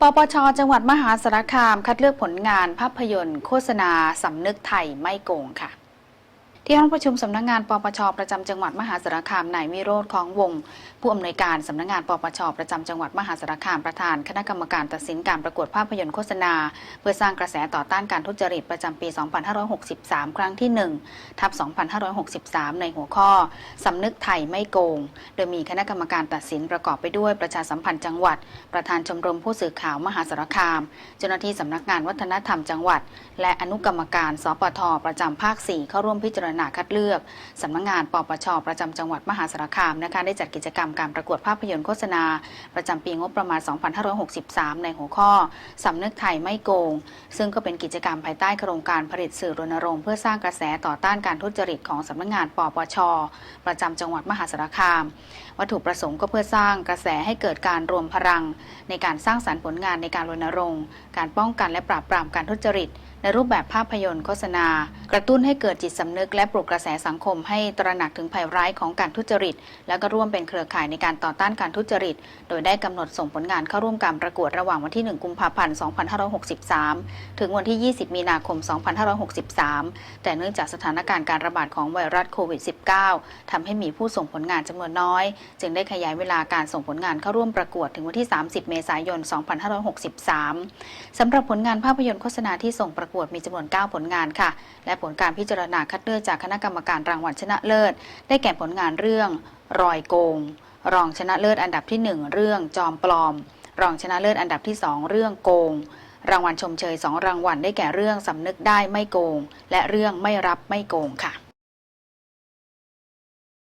ปปช จังหวัดมหาสารคาม คัดเลือกผลงานภาพยนตร์ โฆษณาสำนึกไทยไม่โกงค่ะ ที่ห้องประชุมสำนักงานปปชประจำจังหวัดมหาสารคามนายวิโรธของวง ผู้อำนวยการสำนักงานปปชประจำจังหวัดมหาสารคามประธานคณะกรรมการตัดสินการประกวดภาพยนตร์โฆษณา เพื่อสร้างกระแสต่อต้านการทุจริตประจำปี 2563 ครั้งที่1ทับ2563 ในหัวข้อสำนึกไทยไม่โกง โดยมีคณะกรรมการตัดสินประกอบไปด้วยประชาสัมพันธ์จังหวัด ประธานชมรมผู้สื่อข่าวมหาสารคาม เจ้าหน้าที่สำนักงานวัฒนธรรมจังหวัด และอนุกรรมการสปทประจำภาค 4 เข้าร่วมพิจารณาคัดเลือกสำนักงานปปชประจำจังหวัดมหาสารคามนะคะได้จัดกิจกรรมการประกวดภาพยนตร์โฆษณา ประจำปีงบประมาณ 2563 ในหัวข้อสำนึกไทยไม่โกง ซึ่งก็เป็นกิจกรรมภายใต้โครงการผลิตสื่อรณรงค์เพื่อสร้างกระแสต่อต้านการทุจริตของสำนักงานปปชประจำจังหวัดมหาสารคาม วัตถุประสงค์ก็เพื่อสร้างกระแสให้เกิดการรวมพลัง ในการสร้างสรรค์ผลงานในการรณรงค์ การป้องกันและปราบปรามการทุจริต ในรูปแบบภาพยนตร์โฆษณา กระตุ้นให้เกิดจิตสำนึกและปลุกกระแสสังคมให้ตระหนักถึงภัยร้ายของการทุจริต และก็ร่วมเป็นเครือข่ายในการต่อต้านการทุจริต โดยได้กำหนดส่งผลงานเข้าร่วมการประกวดระหว่างวันที่ 1 กุมภาพันธ์ 2563 ถึงวันที่ 20 มีนาคม 2563 แต่เนื่องจากสถานการณ์การระบาดของไวรัสโควิด -19 ทำให้มีผู้ส่งผลงานจำนวนน้อย จึงได้ขยายเวลาการส่งผลงานเข้าร่วมประกวดถึงวันที่ 30 เมษายน 2563 สำหรับผลงานภาพยนตร์โฆษณาที่ส่งประกวดมีจำนวน 9 ผลงานค่ะ และผลการพิจารณาคัดเลือกจากคณะกรรมการรางวัลชนะเลิศ ได้แก่ผลงานเรื่อง รอยโกง รองชนะเลิศอันดับที่ 1 เรื่องจอมปลอม รองชนะเลิศอันดับที่ 2 เรื่องโกง รางวัลชมเชย 2 รางวัลได้แก่เรื่องสำนึกได้ไม่โกง และเรื่องไม่รับไม่โกงค่ะ